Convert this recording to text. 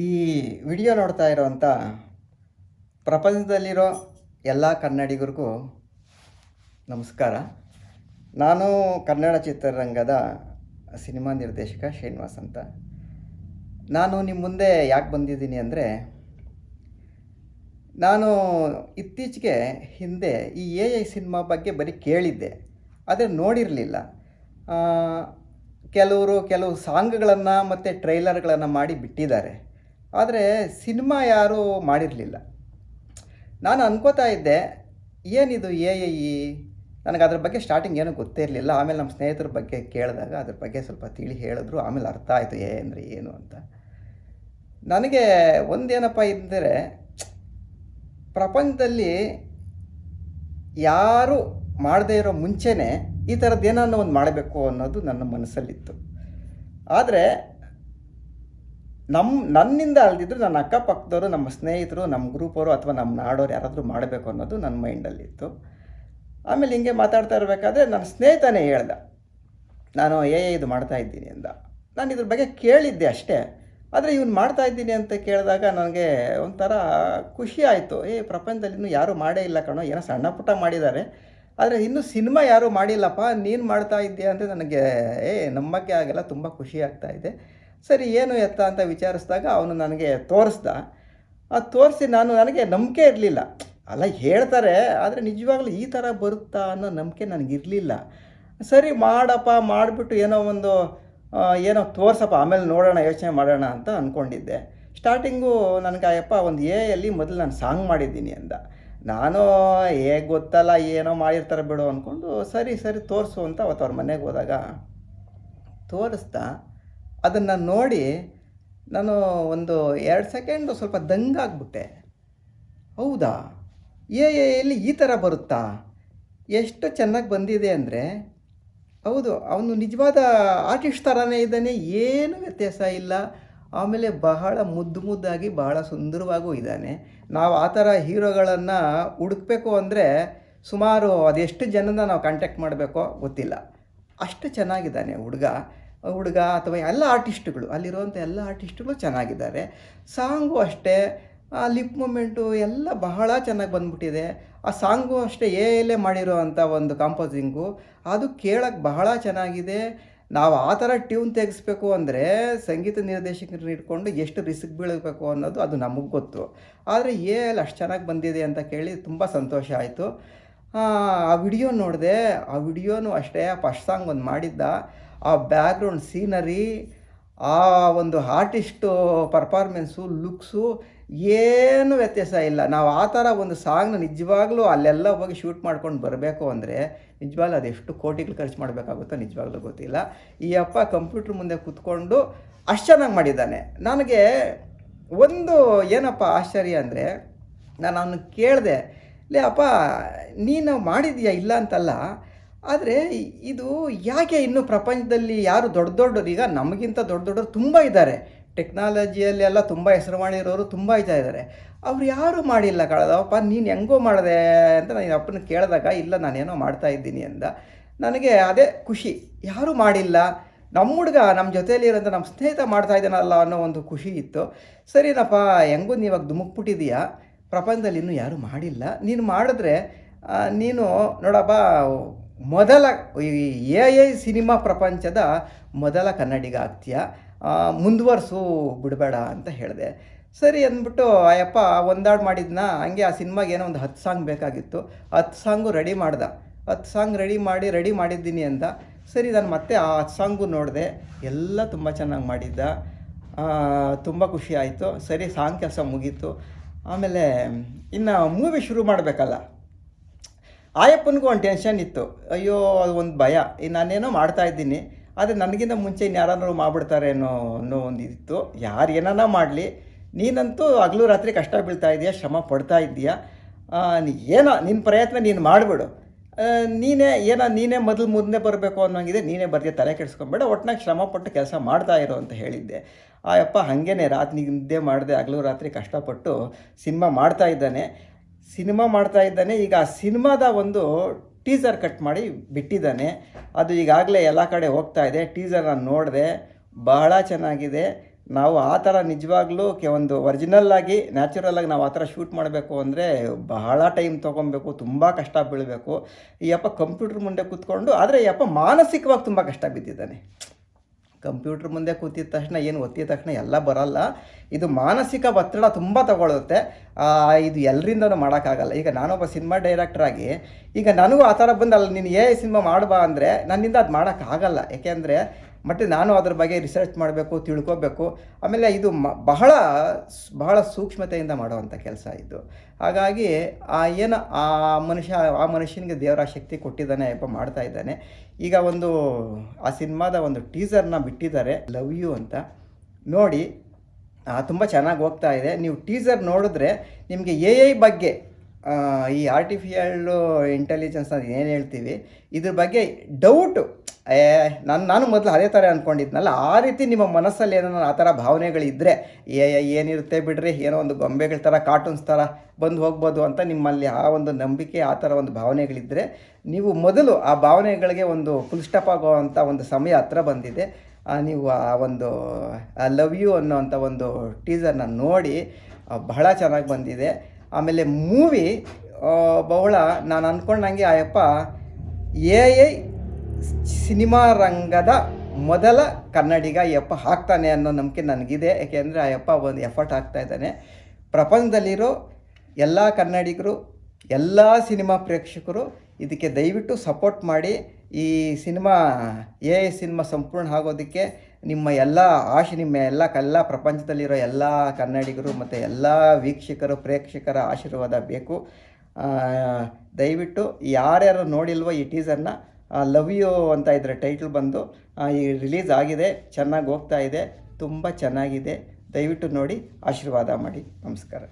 ಈ ವಿಡಿಯೋ ನೋಡ್ತಾ ಇರೋವಂಥ ಪ್ರಪಂಚದಲ್ಲಿರೋ ಎಲ್ಲ ಕನ್ನಡಿಗರಿಗೂ ನಮಸ್ಕಾರ. ನಾನು ಕನ್ನಡ ಚಿತ್ರರಂಗದ ಸಿನಿಮಾ ನಿರ್ದೇಶಕ ಶ್ರೀನಿವಾಸ್ ಅಂತ. ನಾನು ನಿಮ್ಮ ಮುಂದೆ ಯಾಕೆ ಬಂದಿದ್ದೀನಿ ಅಂದರೆ, ನಾನು ಇತ್ತೀಚೆಗೆ ಹಿಂದೆ ಈ ಎ ಐ ಸಿನಿಮಾ ಬಗ್ಗೆ ಬರೀ ಕೇಳಿದ್ದೆ, ಆದರೆ ನೋಡಿರಲಿಲ್ಲ. ಕೆಲವರು ಕೆಲವು ಸಾಂಗ್ಗಳನ್ನು ಮತ್ತು ಟ್ರೈಲರ್ಗಳನ್ನು ಮಾಡಿ ಬಿಟ್ಟಿದ್ದಾರೆ. ಆದರೆ ಸಿನಿಮಾ ಯಾರೂ ಮಾಡಿರಲಿಲ್ಲ. ನಾನು ಅನ್ಕೋತಾ ಇದ್ದೆ, ಏನಿದು ಎ ಐ ನನಗೆ ಅದ್ರ ಬಗ್ಗೆ ಸ್ಟಾರ್ಟಿಂಗ್ ಏನೂ ಗೊತ್ತೇ ಇರಲಿಲ್ಲ. ಆಮೇಲೆ ನಮ್ಮ ಸ್ನೇಹಿತರ ಬಗ್ಗೆ ಕೇಳಿದಾಗ ಅದ್ರ ಬಗ್ಗೆ ಸ್ವಲ್ಪ ತಿಳಿ ಹೇಳಿದ್ರು. ಆಮೇಲೆ ಅರ್ಥ ಆಯಿತು, ಎ ಅಂದರೆ ಏನು ಅಂತ. ನನಗೆ ಒಂದೇನಪ್ಪ ಇದ್ದರೆ, ಪ್ರಪಂಚದಲ್ಲಿ ಯಾರು ಮಾಡದೇ ಇರೋ ಮುಂಚೆನೇ ಈ ಥರದ್ದು ಏನನ್ನ ಒಂದು ಮಾಡಬೇಕು ಅನ್ನೋದು ನನ್ನ ಮನಸ್ಸಲ್ಲಿತ್ತು. ಆದರೆ ನಮ್ಮ ನನ್ನಿಂದ ಅಲ್ದಿದ್ರು ನನ್ನ ಅಕ್ಕಪಕ್ಕದವರು, ನಮ್ಮ ಸ್ನೇಹಿತರು, ನಮ್ಮ ಗ್ರೂಪವರು ಅಥವಾ ನಮ್ಮ ನಾಡೋರು ಯಾರಾದರೂ ಮಾಡಬೇಕು ಅನ್ನೋದು ನನ್ನ ಮೈಂಡಲ್ಲಿತ್ತು ಆಮೇಲೆ ಹಿಂಗೆ ಮಾತಾಡ್ತಾ ಇರಬೇಕಾದ್ರೆ ನನ್ನ ಸ್ನೇಹಿತನೇ ಹೇಳ್ದ, ನಾನು ಏ ಇದು ಮಾಡ್ತಾ ಇದ್ದೀನಿ ಅಂದ. ನಾನು ಇದ್ರ ಬಗ್ಗೆ ಕೇಳಿದ್ದೆ ಅಷ್ಟೇ. ಆದರೆ ಇವ್ನು ಮಾಡ್ತಾ ಇದ್ದೀನಿ ಅಂತ ಕೇಳಿದಾಗ ನನಗೆ ಒಂಥರ ಖುಷಿ ಆಯಿತು. ಏ, ಪ್ರಪಂಚದಲ್ಲಿ ಇನ್ನೂ ಯಾರೂ ಮಾಡೇ ಇಲ್ಲ ಕಣೋ, ಏನೋ ಸಣ್ಣ ಪುಟ್ಟ ಮಾಡಿದ್ದಾರೆ ಆದರೆ ಇನ್ನೂ ಸಿನಿಮಾ ಯಾರೂ ಮಾಡಿಲ್ಲಪ್ಪ, ನೀನು ಮಾಡ್ತಾ ಇದ್ದೀಯ? ಅಂದರೆ ನನಗೆ, ಏ, ನಂಬಕ್ಕೆ ಆಗೆಲ್ಲ, ತುಂಬ ಖುಷಿ ಆಗ್ತಾ ಇದೆ. ಸರಿ, ಏನು ಎತ್ತ? ಅಂತ ವಿಚಾರಿಸಿದಾಗ ಅವನು ನನಗೆ ತೋರಿಸ್ದ. ಅದು ತೋರಿಸಿ ನಾನು ನನಗೆ ನಂಬಿಕೆ ಇರಲಿಲ್ಲ. ಅಲ್ಲ, ಹೇಳ್ತಾರೆ, ಆದರೆ ನಿಜವಾಗ್ಲೂ ಈ ಥರ ಬರುತ್ತಾ ಅನ್ನೋ ನಂಬಿಕೆ ನನಗಿರಲಿಲ್ಲ. ಸರಿ, ಮಾಡಪ್ಪ, ಮಾಡಿಬಿಟ್ಟು ಏನೋ ಒಂದು ಏನೋ ತೋರಿಸಪ್ಪ, ಆಮೇಲೆ ನೋಡೋಣ, ಯೋಚನೆ ಮಾಡೋಣ ಅಂತ ಅಂದ್ಕೊಂಡಿದ್ದೆ ಸ್ಟಾರ್ಟಿಂಗು ನನಗೆ, ಅಯ್ಯಪ್ಪ, ಒಂದು ಎ ಅಲ್ಲಿ ಮೊದಲು ನಾನು ಸಾಂಗ್ ಮಾಡಿದ್ದೀನಿ ಅಂದ. ನಾನು ಹೇಗೆ ಗೊತ್ತಲ್ಲ, ಏನೋ ಮಾಡಿರ್ತಾರೆ ಬಿಡು ಅಂದ್ಕೊಂಡು ಸರಿ ಸರಿ, ತೋರಿಸು ಅಂತ ಅವತ್ತು ಅವ್ರ ಮನೆಗೆ ಹೋದಾಗ ತೋರಿಸ್ದ. ಅದನ್ನು ನೋಡಿ ನಾನು ಒಂದು ಎರಡು ಸೆಕೆಂಡು ಸ್ವಲ್ಪ ದಂಗಾಗ್ಬಿಟ್ಟೆ ಹೌದಾ? ಎ ಎಲ್ಲಿ ಈ ಥರ ಬರುತ್ತಾ? ಎಷ್ಟು ಚೆನ್ನಾಗಿ ಬಂದಿದೆ ಅಂದರೆ, ಹೌದು, ಅವನು ನಿಜವಾದ ಆರ್ಟಿಸ್ಟ್ ಥರನೇ ಇದ್ದಾನೆ, ಏನು ವ್ಯತ್ಯಾಸ ಇಲ್ಲ. ಆಮೇಲೆ ಬಹಳ ಮುದ್ದು ಮುದ್ದಾಗಿ ಬಹಳ ಸುಂದರವಾಗೂ ಇದ್ದಾನೆ. ನಾವು ಆ ಥರ ಹೀರೋಗಳನ್ನು ಹುಡುಕ್ಬೇಕು ಅಂದರೆ ಸುಮಾರು ಅದೆಷ್ಟು ಜನನ ನಾವು ಕಾಂಟ್ಯಾಕ್ಟ್ ಮಾಡಬೇಕೋ ಗೊತ್ತಿಲ್ಲ. ಅಷ್ಟು ಚೆನ್ನಾಗಿದ್ದಾನೆ ಹುಡುಗ. ಹುಡುಗ ಅಥವಾ ಎಲ್ಲ ಆರ್ಟಿಸ್ಟ್ಗಳು ಅಲ್ಲಿರುವಂಥ ಎಲ್ಲ ಆರ್ಟಿಸ್ಟ್ಗಳು ಚೆನ್ನಾಗಿದ್ದಾರೆ. ಸಾಂಗು ಅಷ್ಟೇ, ಆ ಲಿಪ್ ಮೂಮೆಂಟು ಎಲ್ಲ ಬಹಳ ಚೆನ್ನಾಗಿ ಬಂದ್ಬಿಟ್ಟಿದೆ. ಆ ಸಾಂಗು ಅಷ್ಟೇ ಎ ಮಾಡಿರೋ ಅಂಥ ಒಂದು ಕಾಂಪೋಸಿಂಗು ಅದು ಕೇಳೋಕ್ಕೆ ಬಹಳ ಚೆನ್ನಾಗಿದೆ. ನಾವು ಆ ಥರ ಟ್ಯೂನ್ ತೆಗೆಸ್ಬೇಕು ಅಂದರೆ ಸಂಗೀತ ನಿರ್ದೇಶಕರನ್ನ ಇಟ್ಕೊಂಡು ಎಷ್ಟು ರಿಸ್ಕ್ ಬೀಳಬೇಕು ಅನ್ನೋದು ಅದು ನಮಗೆ ಗೊತ್ತು. ಆದರೆ ಎ ಎಲ್ ಅಷ್ಟು ಚೆನ್ನಾಗಿ ಬಂದಿದೆ ಅಂತ ಕೇಳಿ ತುಂಬ ಸಂತೋಷ ಆಯಿತು. ಆ ವಿಡಿಯೋ ನೋಡಿದೆ, ಆ ವಿಡಿಯೋನು ಅಷ್ಟೇ ಫಸ್ಟ್ ಸಾಂಗ್ ಒಂದು ಮಾಡಿದ್ದ. ಆ ಬ್ಯಾಕ್ಗ್ರೌಂಡ್ ಸೀನರಿ ಆ ಒಂದು ಆರ್ಟಿಸ್ಟು ಪರ್ಫಾರ್ಮೆನ್ಸು ಲುಕ್ಸು ಏನು ವ್ಯತ್ಯಾಸ ಇಲ್ಲ. ನಾವು ಆ ಥರ ಒಂದು ಸಾಂಗ್ನ ನಿಜವಾಗ್ಲೂ ಅಲ್ಲೆಲ್ಲ ಹೋಗಿ ಶೂಟ್ ಮಾಡ್ಕೊಂಡು ಬರಬೇಕು ಅಂದರೆ ನಿಜವಾಗ್ಲೂ ಅದೆಷ್ಟು ಕೋಟಿಗಳು ಖರ್ಚು ಮಾಡಬೇಕಾಗುತ್ತೋ ನಿಜವಾಗ್ಲೂ ಗೊತ್ತಿಲ್ಲ. ಈ ಅಪ್ಪ ಕಂಪ್ಯೂಟ್ರ್ ಮುಂದೆ ಕೂತ್ಕೊಂಡು ಅಷ್ಟು ಚೆನ್ನಾಗಿ ಮಾಡಿದ್ದಾನೆ. ನನಗೆ ಒಂದು ಏನಪ್ಪ ಆಶ್ಚರ್ಯ ಅಂದರೆ, ನಾನು ಅವನು ಕೇಳಿದೆ, ಲೇ ಅಪ್ಪ, ನೀನು ಮಾಡಿದೀಯಾ ಇಲ್ಲ ಅಂತಲ್ಲ ಆದರೆ ಇದು ಯಾಕೆ ಇನ್ನು ಪ್ರಪಂಚದಲ್ಲಿ ಯಾರು ದೊಡ್ಡ ದೊಡ್ಡವ್ರು? ಈಗ ನಮಗಿಂತ ದೊಡ್ಡ ದೊಡ್ಡವರು ತುಂಬ ಇದ್ದಾರೆ. ಟೆಕ್ನಾಲಜಿಯಲ್ಲಿ ಎಲ್ಲ ತುಂಬ ಹೆಸರು ಮಾಡಿರೋರು ತುಂಬ ಇದ್ದಾ ಇದ್ದಾರೆ. ಅವ್ರು ಯಾರೂ ಮಾಡಿಲ್ಲ ಕಳೆದವಪ್ಪ ನೀನು ಹೆಂಗೋ ಮಾಡಿದೆ ಅಂತ ನಾನು ಅಪ್ಪನ ಕೇಳಿದಾಗ, ಇಲ್ಲ, ನಾನೇನೋ ಮಾಡ್ತಾ ಇದ್ದೀನಿ ಅಂದ. ನನಗೆ ಅದೇ ಖುಷಿ. ಯಾರೂ ಮಾಡಿಲ್ಲ? ನಮ್ಮ ಹುಡುಗ, ನಮ್ಮ ಜೊತೆಯಲ್ಲಿ ಇರೋಂಥ ನಮ್ಮ ಸ್ನೇಹಿತ ಮಾಡ್ತಾ ಇದ್ದಾನಲ್ಲ ಅನ್ನೋ ಒಂದು ಖುಷಿ ಇತ್ತು. ಸರಿನಪ್ಪ, ಹೆಂಗೂ ನೀವಾಗ ಧುಮುಕ್ಬಿಟ್ಟಿದೀಯಾ? ಪ್ರಪಂಚದಲ್ಲಿ ಇನ್ನೂ ಯಾರೂ ಮಾಡಿಲ್ಲ. ನೀನು ಮಾಡಿದ್ರೆ ನೀನು ನೋಡಪ್ಪ ಮೊದಲ ಈ ಎ ಐ ಸಿನಿಮಾ ಪ್ರಪಂಚದ ಮೊದಲ ಕನ್ನಡಿಗ ಆಗ್ತೀಯ. ಮುಂದುವರಿಸು ಬಿಡಬೇಡ ಅಂತ ಹೇಳಿದೆ. ಸರಿ ಅಂದ್ಬಿಟ್ಟು ಅಯ್ಯಪ್ಪ ಒಂದಾಡು ಮಾಡಿದ್ನ, ಹಂಗೆ ಆ ಸಿನಿಮಾಗೆ ಏನೋ ಒಂದು ಹತ್ತು ಸಾಂಗ್ ಬೇಕಾಗಿತ್ತು. ಹತ್ತು ಸಾಂಗು ರೆಡಿ ಮಾಡ್ದೆ. ಹತ್ತು ಸಾಂಗ್ ರೆಡಿ ಮಾಡಿ, ರೆಡಿ ಮಾಡಿದ್ದೀನಿ ಅಂತ. ಸರಿ, ನಾನು ಮತ್ತೆ ಆ ಹತ್ತು ಸಾಂಗು ನೋಡಿದೆ. ಎಲ್ಲ ತುಂಬ ಚೆನ್ನಾಗಿ ಮಾಡಿದ್ದ. ತುಂಬ ಖುಷಿ ಆಯಿತು. ಸರಿ, ಸಾಂಗ್ ಕೆಲಸ ಮುಗೀತು. ಆಮೇಲೆ, ಇನ್ನು ಮೂವಿ ಶುರು ಮಾಡಬೇಕಲ್ಲ. ಆಯಪ್ಪನಿಗೂ ಒಂದು ಟೆನ್ಷನ್ ಇತ್ತು. ಅಯ್ಯೋ, ಅದು ಒಂದು ಭಯ. ನಾನೇನೋ ಮಾಡ್ತಾ ಇದ್ದೀನಿ. ಆದರೆ ನನಗಿಂತ ಮುಂಚೆ ಇನ್ನು ಮಾಡ್ಬಿಡ್ತಾರೆ ಅನ್ನೋ ಅನ್ನೋ ಒಂದು ಇತ್ತು. ಯಾರು ಏನಾನ ಮಾಡಲಿ. ನೀನಂತೂ ಹಗಲು ರಾತ್ರಿ ಕಷ್ಟ ಬೀಳ್ತಾ ಇದೆಯಾ, ಶ್ರಮ ಪಡ್ತಾ ಇದ್ದೀಯಾ ಏನೋ ನಿನ್ನ ಪ್ರಯತ್ನ ನೀನು ಮಾಡಿಬಿಡು. ನೀನೇ, ಏನೋ ನೀನೇ ಮೊದಲು ಮುಂದೆ ಬರಬೇಕು ಅನ್ನೋಂಗಿದೆ. ನೀನೇ ಬರ್ತೀಯ ತಲೆ ಕೆಡಿಸ್ಕೊಂಬೇಡ. ಶ್ರಮ ಶ್ರಮಪಟ್ಟು ಕೆಲಸ ಮಾಡ್ತಾ ಇರೋ ಅಂತ ಹೇಳಿದ್ದೆ. ಆ ಅಪ್ಪ ಹಾಗೇನೆ ರಾತ್ರಿ ನಿದ್ದೆ ಮಾಡಿದೆ, ಹಗಲು ರಾತ್ರಿ ಕಷ್ಟಪಟ್ಟು ಸಿನಿಮಾ ಮಾಡ್ತಾ ಇದ್ದಾನೆ. ಸಿನಿಮಾ ಮಾಡ್ತಾ ಇದ್ದಾನೆ. ಈಗ ಆ ಸಿನಿಮಾದ ಒಂದು ಟೀಸರ್ ಕಟ್ ಮಾಡಿ ಬಿಟ್ಟಿದ್ದಾನೆ. ಅದು ಈಗಾಗಲೇ ಎಲ್ಲ ಕಡೆ ಹೋಗ್ತಾ ಇದೆ. ಟೀಸರ್ ನಾನು ನೋಡಿದೆ. ಬಹಳ ಚೆನ್ನಾಗಿದೆ. ನಾವು ಆ ಥರ ನಿಜವಾಗ್ಲೂ ಒಂದು ಒರಿಜಿನಲ್ ಆಗಿ ನ್ಯಾಚುರಲ್ ಆಗಿ ನಾವು ಆ ಥರ ಶೂಟ್ ಮಾಡಬೇಕು ಅಂದರೆ ಬಹಳ ಟೈಮ್ ತೊಗೊಬೇಕು. ತುಂಬ ಕಷ್ಟ ಬೀಳಬೇಕು. ಈ ಅಪ್ಪ ಕಂಪ್ಯೂಟರ್ ಮುಂದೆ ಕೂತ್ಕೊಂಡು, ಆದರೆ ಈ ಅಪ್ಪ ಮಾನಸಿಕವಾಗಿ ತುಂಬ ಕಷ್ಟ ಬಿದ್ದಿದ್ದಾನೆ. ಕಂಪ್ಯೂಟ್ರ್ ಮುಂದೆ ಕೂತಿದ ತಕ್ಷಣ, ಏನು ಒತ್ತಿದ ತಕ್ಷಣ ಎಲ್ಲ ಬರಲ್ಲ. ಇದು ಮಾನಸಿಕ ಒತ್ತಡ ತುಂಬ ತಗೊಳ್ಳುತ್ತೆ. ಇದು ಎಲ್ಲರಿಂದನೂ ಮಾಡೋಕ್ಕಾಗಲ್ಲ. ಈಗ ನಾನೊಬ್ಬ ಸಿನಿಮಾ ಡೈರೆಕ್ಟ್ರಾಗಿ ಈಗ ನನಗೂ ಆ ಥರ ಬಂದಲ್ಲ, ನೀನು ಏ ಸಿನಿಮಾ ಮಾಡಬಾ ಅಂದರೆ, ನನ್ನಿಂದ ಅದು ಮಾಡೋಕ್ಕಾಗಲ್ಲ. ಯಾಕೆಂದರೆ ಮತ್ತು ನಾನು ಅದ್ರ ಬಗ್ಗೆ ರಿಸರ್ಚ್ ಮಾಡಬೇಕು, ತಿಳ್ಕೋಬೇಕು. ಆಮೇಲೆ ಇದು ಮ, ಬಹಳ ಬಹಳ ಸೂಕ್ಷ್ಮತೆಯಿಂದ ಮಾಡುವಂಥ ಕೆಲಸ ಇದು. ಹಾಗಾಗಿ ಆ ಏನು, ಆ ಮನುಷ್ಯ, ಆ ಮನುಷ್ಯನಿಗೆ ದೇವರ ಶಕ್ತಿ ಕೊಟ್ಟಿದ್ದಾನೆ ಯಪ್ಪ ಮಾಡ್ತಾ ಇದ್ದಾನೆ. ಈಗ ಒಂದು, ಆ ಸಿನಿಮಾದ ಒಂದು ಟೀಸರ್ನ ಬಿಟ್ಟಿದ್ದಾರೆ ಲವ್ ಯು ಅಂತ. ನೋಡಿ ತುಂಬ ಚೆನ್ನಾಗಿ ಹೋಗ್ತಾ ಇದೆ. ನೀವು ಟೀಸರ್ ನೋಡಿದ್ರೆ ನಿಮಗೆ ಎ ಐ ಬಗ್ಗೆ ಈ ಆರ್ಟಿಫಿಷಿಯಲ್ ಇಂಟೆಲಿಜೆನ್ಸ್ ಅಂತ ಏನು ಹೇಳ್ತೀವಿ, ಇದ್ರ ಬಗ್ಗೆ ಡೌಟು ಏ, ನಾನು ನಾನು ಮೊದಲು ಅದೇ ಥರ ಅಂದ್ಕೊಂಡಿದ್ನಲ್ಲ ಆ ರೀತಿ ನಿಮ್ಮ ಮನಸ್ಸಲ್ಲಿ ಏನೋ ಆ ಥರ ಭಾವನೆಗಳಿದ್ದರೆ ಏ ಏನಿರುತ್ತೆ ಬಿಡ್ರಿ, ಏನೋ ಒಂದು ಗೊಂಬೆಗಳ ಥರ ಕಾರ್ಟೂನ್ಸ್ ಥರ ಬಂದು ಹೋಗ್ಬೋದು ಅಂತ ನಿಮ್ಮಲ್ಲಿ ಆ ಒಂದು ನಂಬಿಕೆ, ಆ ಥರ ಒಂದು ಭಾವನೆಗಳಿದ್ದರೆ ನೀವು ಮೊದಲು ಆ ಭಾವನೆಗಳಿಗೆ ಒಂದು ಫುಲ್ ಸ್ಟಾಪ್ ಆಗುವಂಥ ಒಂದು ಸಮಯ ಹತ್ರ ಬಂದಿದೆ. ನೀವು ಆ ಒಂದು ಲವ್ ಯು ಅನ್ನೋವಂಥ ಒಂದು ಟೀಸರ್ನ ನೋಡಿ ಬಹಳ ಚೆನ್ನಾಗಿ ಬಂದಿದೆ. ಆಮೇಲೆ ಮೂವಿ ಬಹುಳ ನಾನು ಅಂದ್ಕೊಂಡಂಗೆ ಆಯಪ್ಪ ಯಪ್ಪ ಎ ಐ ಸಿನಿಮಾ ರಂಗದ ಮೊದಲ ಕನ್ನಡಿಗ ಯಪ್ಪ ಹಾಕ್ತಾನೆ ಅನ್ನೋ ನಂಬಿಕೆ ನನಗಿದೆ. ಯಾಕೆಂದರೆ ಆ ಯಪ್ಪ ಒಂದು ಎಫರ್ಟ್ ಹಾಕ್ತಾ ಇದ್ದಾನೆ. ಪ್ರಪಂಚದಲ್ಲಿರೋ ಎಲ್ಲ ಕನ್ನಡಿಗರು, ಎಲ್ಲ ಸಿನಿಮಾ ಪ್ರೇಕ್ಷಕರು ಇದಕ್ಕೆ ದಯವಿಟ್ಟು ಸಪೋರ್ಟ್ ಮಾಡಿ ಈ ಸಿನಿಮಾ, ಎ ಐ ಸಿನಿಮಾ ಸಂಪೂರ್ಣ ಆಗೋದಕ್ಕೆ ನಿಮ್ಮ ಎಲ್ಲ ಆಶೆ, ನಿಮ್ಮ ಎಲ್ಲ ಎಲ್ಲ ಪ್ರಪಂಚದಲ್ಲಿರೋ ಎಲ್ಲ ಕನ್ನಡಿಗರು ಮತ್ತು ಎಲ್ಲ ವೀಕ್ಷಕರು, ಪ್ರೇಕ್ಷಕರ ಆಶೀರ್ವಾದ ಬೇಕು. ದಯವಿಟ್ಟು ಯಾರ್ಯಾರು ನೋಡಿಲ್ವೋ ಈ ಟೀಸರ್ನ ಲವ್ ಯು ಅಂತ ಇದ್ರ ಟೈಟ್ಲ್ ಬಂದು ಈ ರಿಲೀಸ್ ಆಗಿದೆ, ಚೆನ್ನಾಗಿ ಹೋಗ್ತಾ ಇದೆ, ತುಂಬ ಚೆನ್ನಾಗಿದೆ. ದಯವಿಟ್ಟು ನೋಡಿ, ಆಶೀರ್ವಾದ ಮಾಡಿ. ನಮಸ್ಕಾರ.